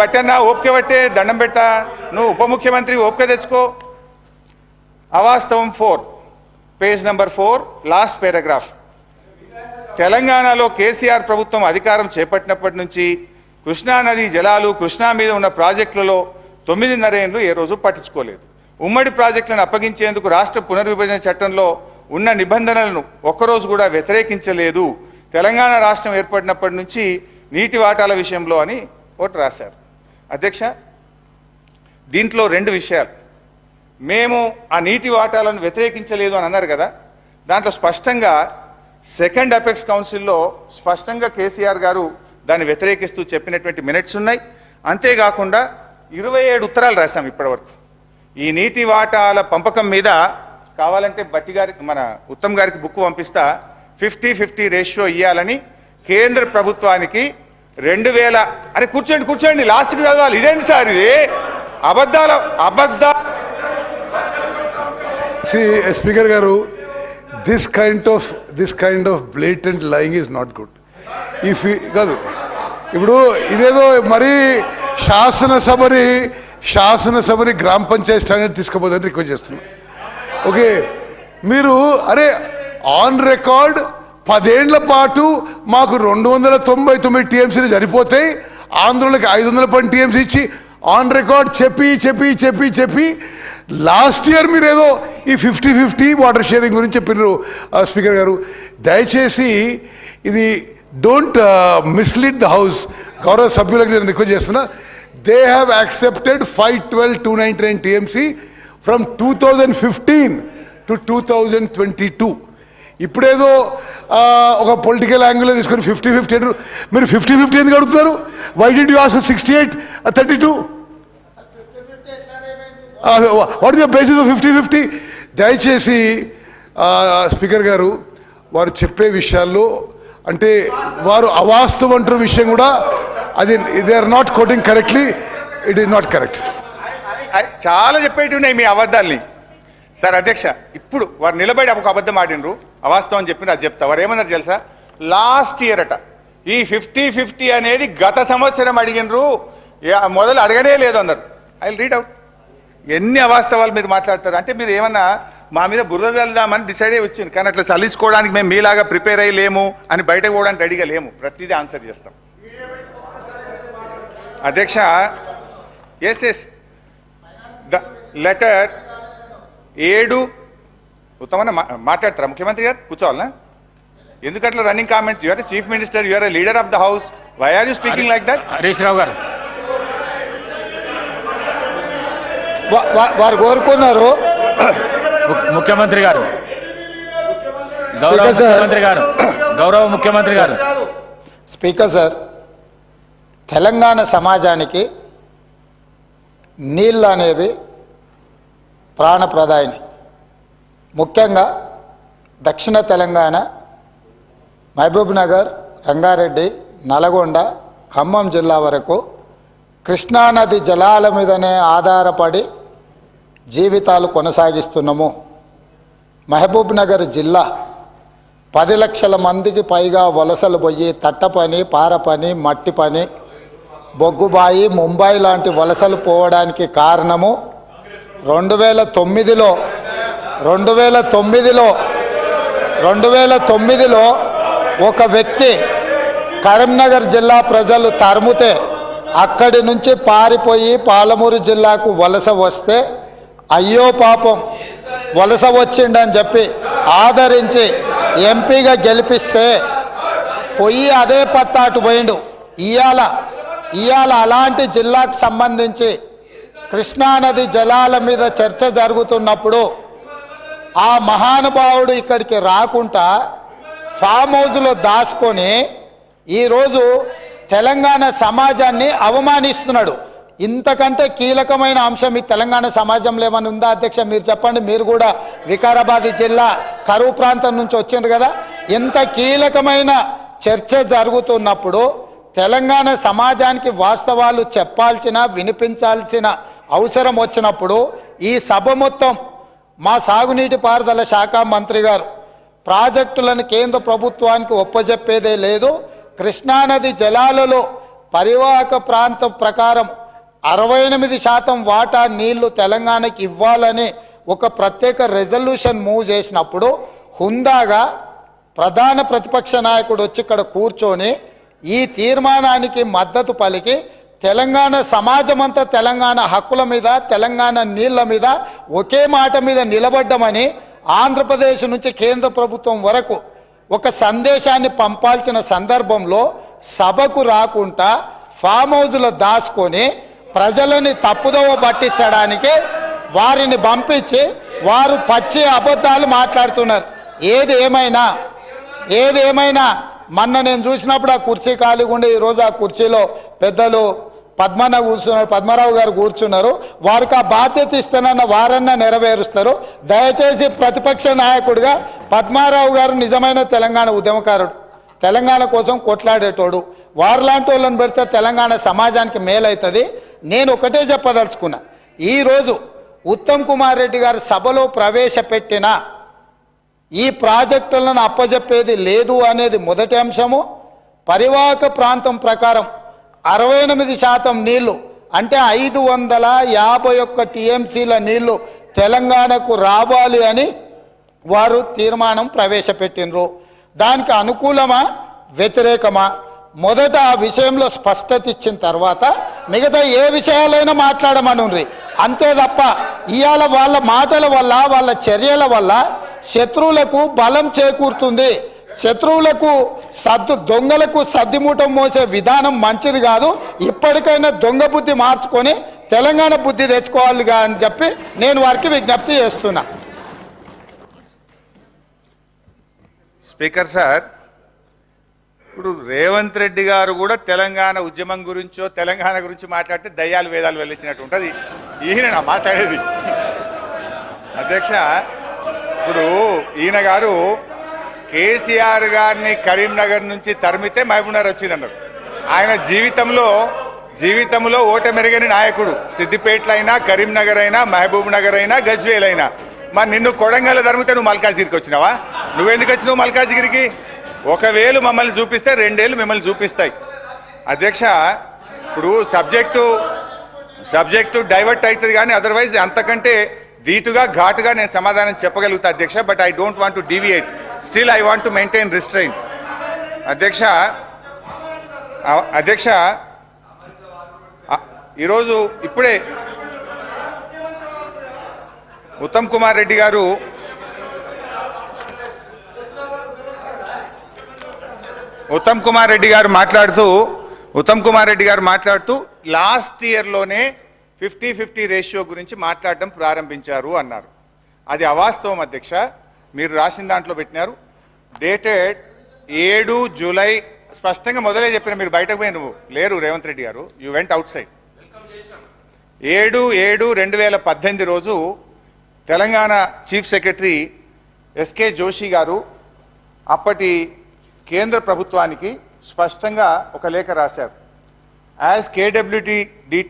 బట్టన్నా ఓపిక పట్టే దండం పెట్టా నువ్వు ఉప ముఖ్యమంత్రి ఓపిక తెచ్చుకో. అవాస్తవం four. Page number four last paragraph. తెలంగాణలో కేసీఆర్ ప్రభుత్వం అధికారం చేపట్టినప్పటి నుంచి కృష్ణానది జలాలు కృష్ణా మీద ఉన్న ప్రాజెక్టులలో తొమ్మిదిన్నర ఏళ్ళు ఏ రోజు పట్టించుకోలేదు. ఉమ్మడి ప్రాజెక్టులను అప్పగించేందుకు రాష్ట్ర పునర్విభజన చట్టంలో ఉన్న నిబంధనలను ఒక్కరోజు కూడా వ్యతిరేకించలేదు. తెలంగాణ రాష్ట్రం ఏర్పడినప్పటి నుంచి నీటి వాటాల విషయంలో అని ఒకటి రాశారు. అధ్యక్ష దీంట్లో రెండు విషయాలు. మేము ఆ నీటి వాటాలను వ్యతిరేకించలేదు అని అన్నారు కదా. దాంట్లో స్పష్టంగా సెకండ్ అపెక్స్ కౌన్సిల్లో స్పష్టంగా కేసీఆర్ గారు దాన్ని వ్యతిరేకిస్తూ చెప్పినటువంటి మినిట్స్ ఉన్నాయి. అంతేకాకుండా ఇరవై ఏడు ఉత్తరాలు రాశాం ఇప్పటివరకు. ఈ నీటి వాటాల పంపకం మీద కావాలంటే బట్టి గారికి మన ఉత్తమ్ గారికి బుక్ పంపిస్తా ఫిఫ్టీ ఫిఫ్టీ రేషియో ఇవ్వాలని కేంద్ర ప్రభుత్వానికి రెండు వేల అరే కూర్చోండి కూర్చోండి. లాస్ట్కి చదవాలి. ఇదేంటి సార్ ఇది? అబద్ధాల అబద్ధ స్పీకర్ గారు this kind of this kind of blatant lying is not good if కాదు. ఇప్పుడు ఇదేదో మరి శాసనసభని శాసనసభని గ్రామ పంచాయతీ స్టాండర్డ్ తీసుకోబోదని రిక్వెస్ట్ చేస్తున్నాం. ఓకే మీరు అరే ఆన్ రికార్డ్ పదేండ్ల పాటు మాకు రెండు వందల తొంభై తొమ్మిది టీఎంసీలు సరిపోతాయి ఆంధ్రులకు ఐదు వందల పని టీఎంసీ ఇచ్చి ఆన్ రికార్డ్ చెప్పి చెప్పి చెప్పి చెప్పి లాస్ట్ ఇయర్ మీరు ఏదో ఈ ఫిఫ్టీ ఫిఫ్టీ వాటర్ షేరింగ్ గురించి చెప్పినారు స్పీకర్ గారు. దయచేసి ఇది డోంట్ మిస్లీడ్ ద హౌస్ గౌరవ సభ్యులకు నేను రిక్వెస్ట్ చేస్తున్నా. They have accepted five twelve two ninety nine TMC from two thousand fifteen to two thousand twenty two ఇప్పుడేదో ఒక పొలిటికల్ యాంగిల్లో తీసుకొని ఫిఫ్టీ ఫిఫ్టీ అంటారు. మీరు ఫిఫ్టీ ఫిఫ్టీ ఎందుకు అడుగుతున్నారు? Why do you ask sixty eight thirty two what is the basis of fifty fifty దయచేసి speaker గారు వారు చెప్పే విషయాల్లో అంటే వారు అవాస్తవం అంటున్న విషయం కూడా అది they are not quoting correctly it is not correct చాలా చెప్పేటి ఉన్నాయి మీ అబద్ధాల్ని. సార్ అధ్యక్ష ఇప్పుడు వారు నిలబడి ఒక అబద్ధం ఆడినరు. అవాస్తవం చెప్పిన అది చెప్తా. వారు ఏమన్నారు తెలుసా? లాస్ట్ ఇయర్ అట. ఈ ఫిఫ్టీ ఫిఫ్టీ అనేది గత సంవత్సరం అడిగినరు. మొదలు అడగనే లేదు అన్నారు. ఐ రీడ్ అవుట్ ఎన్ని అవాస్తవాలు మీరు మాట్లాడతారు? అంటే మీరు ఏమన్నా మా మీద బురద చల్దామని డిసైడ్ అయ్యి వచ్చింది కానీ అట్లా చల్లించుకోవడానికి మేము మీలాగా ప్రిపేర్ అయ్యి లేము అని బయటకు పోవడానికి రెడీగా లేము. ప్రతిదీ ఆన్సర్ చేస్తాం. అధ్యక్ష ఎస్ ఎస్ ద లెటర్ ఏడు ఉత్తమన్న మా- మాట్లాడతారా? ముఖ్యమంత్రి గారు కూర్చోవాలనా? ఎందుకట్లా running comments you are chief minister you are leader of the house why are you speaking like that Harish Rao గారు. వారు కోరుకున్నారు. ముఖ్యమంత్రి గారు. గౌరవ స్పీకర్ సార్. ముఖ్యమంత్రి గారు. గౌరవ ముఖ్యమంత్రి గారు. స్పీకర్ సార్ తెలంగాణ సమాజానికి నీళ్ళు అనేవి ప్రాణప్రదాయని. ముఖ్యంగా దక్షిణ తెలంగాణ మహబూబ్ నగర్ రంగారెడ్డి నల్గొండ ఖమ్మం జిల్లా వరకు కృష్ణానది జలాల మీదనే ఆధారపడి జీవితాలు కొనసాగిస్తున్నాము. మహబూబ్ నగర్ జిల్లా పది లక్షల మందికి పైగా వలసలు పోయి తట్ట పని పార పని మట్టి పని బొగ్గుబాయి ముంబై లాంటి వలసలు పోవడానికి కారణము రెండు వేల తొమ్మిదిలో రెండు వేల తొమ్మిదిలో రెండు వేల తొమ్మిదిలో ఒక వ్యక్తి కరీంనగర్ జిల్లా ప్రజలు తరుముతే అక్కడి నుంచి పారిపోయి పాలమూరు జిల్లాకు వలస వస్తే అయ్యో పాపం వలస వచ్చిండని చెప్పి ఆదరించి ఎంపీగా గెలిపిస్తే పొయ్యి అదే పత్తాటు పోయిండు. ఇయాల ఇయాల అలాంటి జిల్లాకు సంబంధించి కృష్ణానది జలాల మీద చర్చ జరుగుతున్నప్పుడు ఆ మహానుభావుడు ఇక్కడికి రాకుండా ఫామ్ హౌస్లో దాచుకొని ఈరోజు తెలంగాణ సమాజాన్ని అవమానిస్తున్నాడు. ఇంతకంటే కీలకమైన అంశం ఈ తెలంగాణ సమాజంలో ఏమైనా ఉందా అధ్యక్ష? మీరు చెప్పండి. మీరు కూడా వికారాబాద్ జిల్లా కరువు ప్రాంతం నుంచి వచ్చిండ్రు కదా. ఇంత కీలకమైన చర్చ జరుగుతున్నప్పుడు తెలంగాణ సమాజానికి వాస్తవాలు చెప్పాల్సిన వినిపించాల్సిన అవసరం వచ్చినప్పుడు ఈ సభ మొత్తం మా సాగునీటి పారుదల శాఖ మంత్రి గారు ప్రాజెక్టులను కేంద్ర ప్రభుత్వానికి ఒప్పజెప్పేదే లేదు. కృష్ణానది జలాలలో పరివాహక ప్రాంతం ప్రకారం అరవై ఎనిమిది శాతం వాటా నీళ్ళు తెలంగాణకి ఇవ్వాలని ఒక ప్రత్యేక రెజల్యూషన్ మూవ్ చేసినప్పుడు హుందాగా ప్రధాన ప్రతిపక్ష నాయకుడు వచ్చి ఇక్కడ కూర్చొని ఈ తీర్మానానికి మద్దతు పలికి తెలంగాణ సమాజం అంతా తెలంగాణ హక్కుల మీద తెలంగాణ నీళ్ళ మీద ఒకే మాట మీద నిలబడ్డమని ఆంధ్రప్రదేశ్ నుంచి కేంద్ర ప్రభుత్వం వరకు ఒక సందేశాన్ని పంపాల్సిన సందర్భంలో సభకు రాకుండా ఫామ్ హౌజ్లో దాచుకొని ప్రజలని తప్పుదోవ పట్టించడానికి వారిని పంపించి వారు పచ్చి అబద్ధాలు మాట్లాడుతున్నారు. ఏది ఏమైనా ఏది ఏమైనా మొన్న నేను చూసినప్పుడు ఆ కుర్చీ ఖాళీగా ఉండే ఈరోజు ఆ కుర్చీలో పెద్దలు పద్మన్న కూర్చున్నారు పద్మరావు గారు కూర్చున్నారు. వారికి ఆ బాధ్యత ఇస్తానన్న వారన్నా నెరవేరుస్తారు. దయచేసి ప్రతిపక్ష నాయకుడిగా పద్మారావు గారు నిజమైన తెలంగాణ ఉద్యమకారుడు. తెలంగాణ కోసం కొట్లాడేటోడు. వారిలాంటి వాళ్ళని పెడితే తెలంగాణ సమాజానికి మేలవుతుంది నేను ఒకటే చెప్పదలుచుకున్నా. ఈరోజు ఉత్తమ్ కుమార్ రెడ్డి గారు సభలో ప్రవేశపెట్టిన ఈ ప్రాజెక్టులను అప్పజెప్పేది లేదు అనేది మొదటి అంశము. పరివాహక ప్రాంతం ప్రకారం అరవై ఎనిమిది శాతం నీళ్ళు అంటే ఐదు వందల యాభై ఒక్క టీఎంసీల నీళ్ళు తెలంగాణకు రావాలి అని వారు తీర్మానం ప్రవేశపెట్టినరు దానికి అనుకూలమా? వ్యతిరేకమా? మొదట ఆ విషయంలో స్పష్టత ఇచ్చిన తర్వాత మిగతా ఏ విషయాలైనా మాట్లాడమనుండ్రి. అంతే తప్ప ఇవాళ వాళ్ళ మాటల వల్ల వాళ్ళ చర్యల వల్ల శత్రువులకు బలం చేకూరుతుంది. శత్రువులకు సద్దు దొంగలకు సర్దిమూటం మోసే విధానం మంచిది కాదు. ఇప్పటికైనా దొంగ బుద్ధి మార్చుకొని తెలంగాణ బుద్ధి తెచ్చుకోవాలిగా అని చెప్పి నేను వారికి విజ్ఞప్తి చేస్తున్నా. స్పీకర్ సార్ ఇప్పుడు రేవంత్ రెడ్డి గారు కూడా తెలంగాణ ఉద్యమం గురించో తెలంగాణ గురించి మాట్లాడితే దయ్యాలు వేదాలు వెళ్ళించినట్టు ఉంటుంది. ఈయన మాట్లాడేది. అధ్యక్ష ఇప్పుడు ఈయన గారు కేసీఆర్ గారిని కరీంనగర్ నుంచి తరిమితే మహబూబ్నగర్ వచ్చిందన్నారు. ఆయన జీవితంలో జీవితంలో ఓటమెరగని నాయకుడు. సిద్దిపేటలో అయినా కరీంనగర్ అయినా మహబూబ్ నగర్ అయినా గజ్వేల్ అయినా మరి నిన్ను కొడంగల్ తరిమితే నువ్వు మల్కాజిగిరికి వచ్చినావా? నువ్వెందుకు వచ్చినావు మల్కాజిగిరికి? ఒకవేళ మమ్మల్ని చూపిస్తే రెండేళ్ళు మిమ్మల్ని చూపిస్తాయి. అధ్యక్ష ఇప్పుడు సబ్జెక్టు సబ్జెక్టు డైవర్ట్ అవుతుంది కానీ అదర్వైజ్ అంతకంటే ధీటుగా ఘాటుగా నేను సమాధానం చెప్పగలుగుతా అధ్యక్ష but I don't want to deviate still I want to maintain restraint అధ్యక్ష అధ్యక్ష ఈరోజు ఇప్పుడే ఉత్తమ్ కుమార్ రెడ్డి గారు ఉత్తమ్ కుమార్ రెడ్డి గారు మాట్లాడుతూ ఉత్తమ్ కుమార్ రెడ్డి గారు మాట్లాడుతూ లాస్ట్ ఇయర్లోనే ఫిఫ్టీ ఫిఫ్టీ రేషియో గురించి మాట్లాడడం ప్రారంభించారు అన్నారు. అది అవాస్తవం అధ్యక్ష. మీరు రాసిన దాంట్లో పెట్టినారు. డేటెడ్ ఏడు జూలై స్పష్టంగా మొదలే చెప్పిన మీరు బయటకు పోయి నువ్వు లేరు రేవంత్ రెడ్డి గారు. యూ వెంట్ అవుట్ సైడ్ ఏడు ఏడు రెండు వేల పద్దెనిమిది రోజు Telangana chief secretary SK Joshi గారు అప్పటి కేంద్ర ప్రభుత్వానికి స్పష్టంగా ఒక లేఖ రాశారు. As KWD